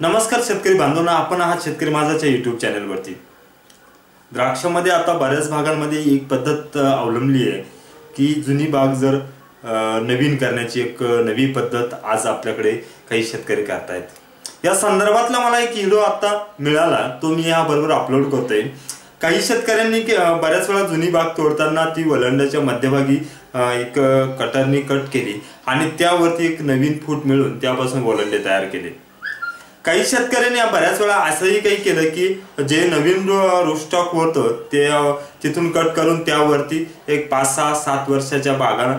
नमस्कार शेतकरी बांधवांना आपण आहात शेतकरी माझाच्या युट्यूब चॅनलवरती द्राक्षामध्ये आता बऱ्याच भागांमध्ये एक पद्धत अवलंबली आहे की जुनी बाग जर नवीन करण्याची एक नवी पद्धत आज आपल्याकडे काही शेतकरी करतायत. या संदर्भातला मला एक व्हिडिओ आता मिळाला तो मी याबरोबर अपलोड करतोय. काही शेतकऱ्यांनी बऱ्याच वेळा जुनी बाग तोडताना ती वलंडाच्या मध्यभागी एक कटरनी कट केली आणि त्यावरती एक नवीन फूट मिळून त्यापासून वलंडे तयार केले. काही शेतकऱ्यांनी बऱ्याच वेळा असंही काही केलं की जे नवीन रोस्टॉक होतं ते तिथून कट करून त्यावरती एक पाच सहा सात वर्षाच्या बागा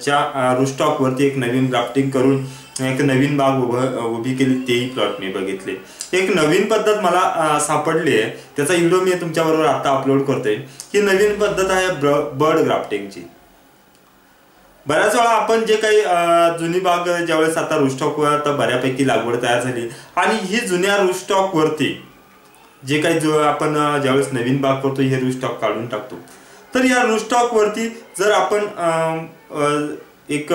च्या रुस्टॉकवरती एक नवीन ग्राफ्टिंग करून एक नवीन बाग उभं उभी केली तेही प्लॉट मी बघितले. एक नवीन पद्धत मला सापडली आहे त्याचा व्हिडिओ मी तुमच्याबरोबर आता अपलोड करतोय ही नवीन पद्धत आहे बर्ड ग्राफ्टिंगची बऱ्याच वेळा आपण जे काही जुनी बाग ज्यावेळेस आता रुस्टॉक वर आता बऱ्यापैकी लागवड तयार झाली आणि ही जुन्या रुस्टॉक वरती जे काही जो आपण ज्यावेळेस नवीन बाग करतो हे रुस्टॉक काढून टाकतो. तर या रुस्टॉक वरती जर आपण एक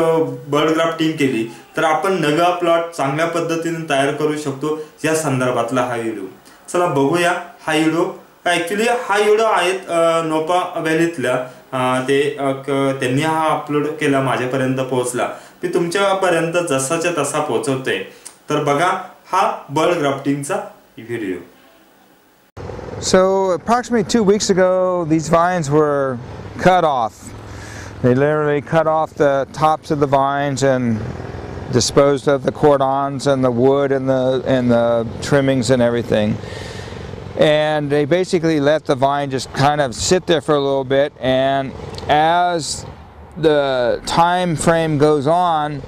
बर्ड ग्राफ्टिंग केली तर आपण नगा प्लॉट चांगल्या पद्धतीने तयार करू शकतो या संदर्भातला हा व्हिडिओ चला बघूया हा व्हिडिओ ऍक्च्युली हा व्हिडिओ आहेत नोपा व्हॅलीतल्या ते त्यांनी हा अपलोड केला माझ्यापर्यंत पोहोचला मी तुमच्यापर्यंत जसाच्या तसा पोहोचवतोय तर बघा हा bird ग्राफ्टिंगचा video So approximately two weeks ago, these vines were cut off. They literally cut off the tops of the vines and disposed of the cordons and the wood and the and the trimmings and everything. And they basically let the vine just kind of sit there for a little bit. And as the time frame goes on,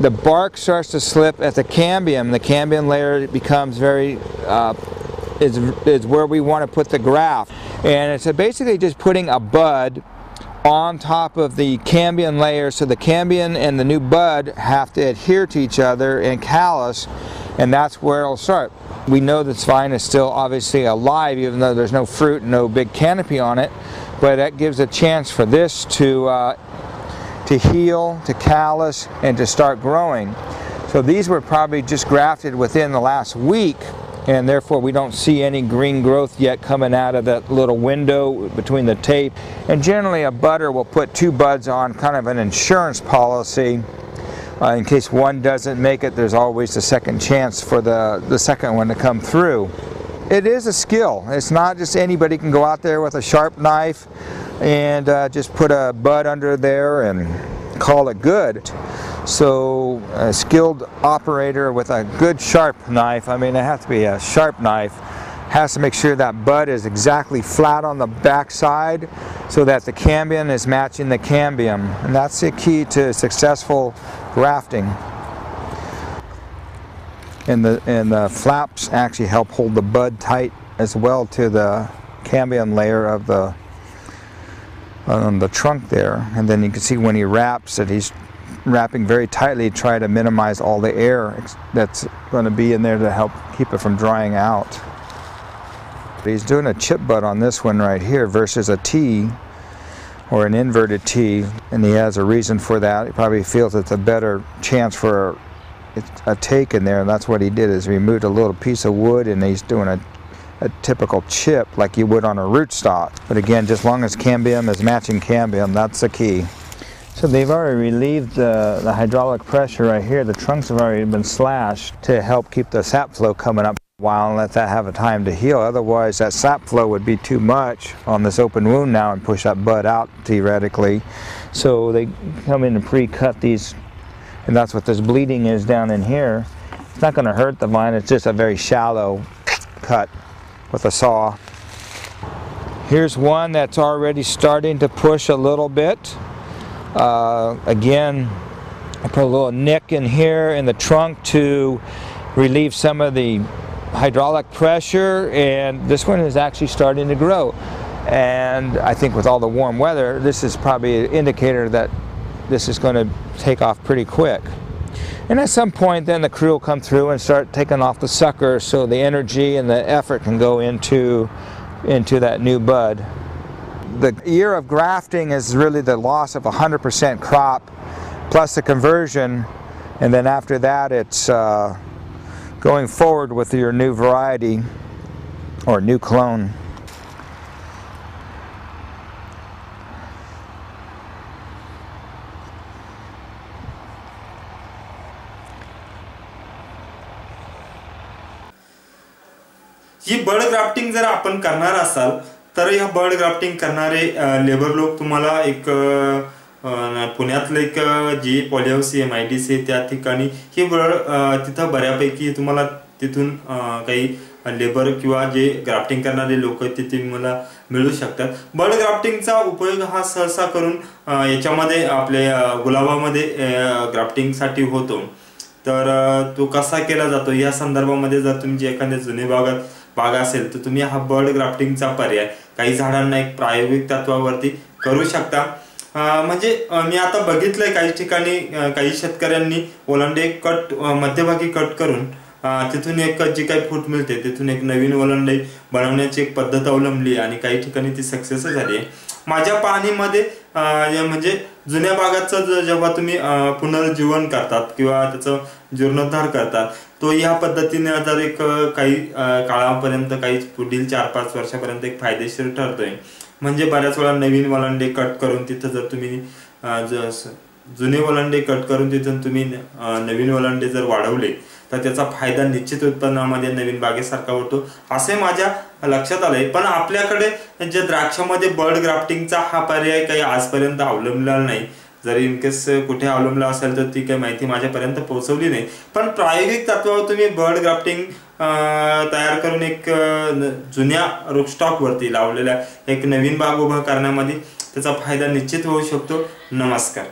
the bark starts to slip at the cambium. The cambium layer becomes very uh, is is where we want to put the graft, and it's basically just putting a bud on top of the cambium layer, so the cambium and the new bud have to adhere to each other and callus, and that's where it'll start. We know this vine is still obviously alive, even though there's no fruit, and no big canopy on it, but that gives a chance for this to uh, to heal, to callus, and to start growing. So these were probably just grafted within the last week, and therefore we don't see any green growth yet coming out of that little window between the tape. And generally a butter will put two buds on kind of an insurance policy. Uh, in case one doesn't make it, there's always a second chance for the, the second one to come through. It is a skill. It's not just anybody can go out there with a sharp knife and uh, just put a bud under there and call it good. So a skilled operator with a good sharp knife, I mean it has to be a sharp knife, has to make sure that bud is exactly flat on the back side so that the cambium is matching the cambium. And that's the key to successful grafting. And the, and the flaps actually help hold the bud tight as well to the cambium layer of the the trunk there and then you can see when he wraps that he's wrapping very tightly to try to minimize all the air that's going to be in there to help keep it from drying out. He's doing a chip bud on this one right here versus a T or an inverted T and he has a reason for that. He probably feels it's a better chance for a, a take in there and that's what he did is he removed a little piece of wood and he's doing a a typical chip like you would on a rootstock. But again, just long as cambium is matching cambium, that's the key. So they've already relieved the, the hydraulic pressure right here. The trunks have already been slashed to help keep the sap flow coming up while and let that have a time to heal. Otherwise, that sap flow would be too much on this open wound now and push that bud out theoretically. So they come in and pre-cut these, and that's what this bleeding is down in here. It's not going to hurt the vine. It's just a very shallow cut with a saw. Here's one that's already starting to push a little bit. Uh, again, I put a little nick in here in the trunk to relieve some of the hydraulic pressure and this one is actually starting to grow. And I think with all the warm weather, this is probably an indicator that this is going to take off pretty quick. And at some point then the crew will come through and start taking off the sucker so the energy and the effort can go into into that new bud. The year of grafting is really the loss of 100% crop plus the conversion and then after that it's uh, going forward with your new variety or new clone. ही bird grafting जर आपण करणार असाल तर ह्या bud grafting करणारे labour लोक तुम्हाला एक आ, पुण्यातलं एक जी जी polyhouse M I D C त्या ठिकाणी हे बर्ड तिथं बऱ्यापैकी तुम्हाला तिथून काही लेबर किंवा जे ग्राफ्टिंग करणारे लोक आहेत ते तुम्हाला मिळू शकतात. बर्ड ग्राफ्टिंगचा उपयोग हा सहसा करून याच्यामध्ये आपल्या गुलाबामध्ये ग्राफ्टिंगसाठी होतो. तर तो कसा केला जातो? या संदर्भामध्ये जर तुम्ही एखाद्या जुने भागात बाग असेल तर तुम्ही हा बर्ड ग्राफ्टिंगचा पर्याय काही झाडांना एक प्रायोगिक तत्वावरती करू शकता. म्हणजे मी आता बघितलंय काही ठिकाणी काही शेतकऱ्यांनी ओलांडे कट मध्यभागी कट करून तिथून एक जी काही फूट मिळते तिथून एक नवीन ओलांडे बनवण्याची एक पद्धत अवलंबली आणि काही ठिकाणी ती सक्सेस झाली. आहे माझ्या पाहणीमध्ये म्हणजे जुन्या भागाचं जेव्हा तुम्ही पुनर्जीवन करतात किंवा त्याचं जीर्णोद्धार करतात तो या पद्धतीने जर एक काही काळापर्यंत काही पुढील चार पाच वर्षापर्यंत एक फायदेशीर ठरतोय. म्हणजे बऱ्याच वेळा नवीन वलांडे कट करून तिथं जर तुम्ही ज- जुने वलांडे कट करून तिथून तुम्ही नवीन वलांडे जर वाढवले तर त्याचा फायदा निश्चित उत्पन्नामध्ये नवीन बागेसारखा होतो. असे माझ्या लक्षात आले पण आपल्याकडे जे द्राक्षामध्ये बर्ड ग्राफ्टिंगचा हा पर्याय काही आजपर्यंत अवलंबलेला नाही. जर इनकेस कुठे अवलंबला असेल तर ती काही माहिती माझ्यापर्यंत पोहोचवली नाही. पण प्रायोगिक तत्वावर तुम्ही बर्ड ग्राफ्टिंग तयार करून एक जुन्या रोकस्टॉक वरती लावलेल्या एक नवीन बाग उभा करण्यामध्ये त्याचा फायदा निश्चित होऊ शकतो. नमस्कार.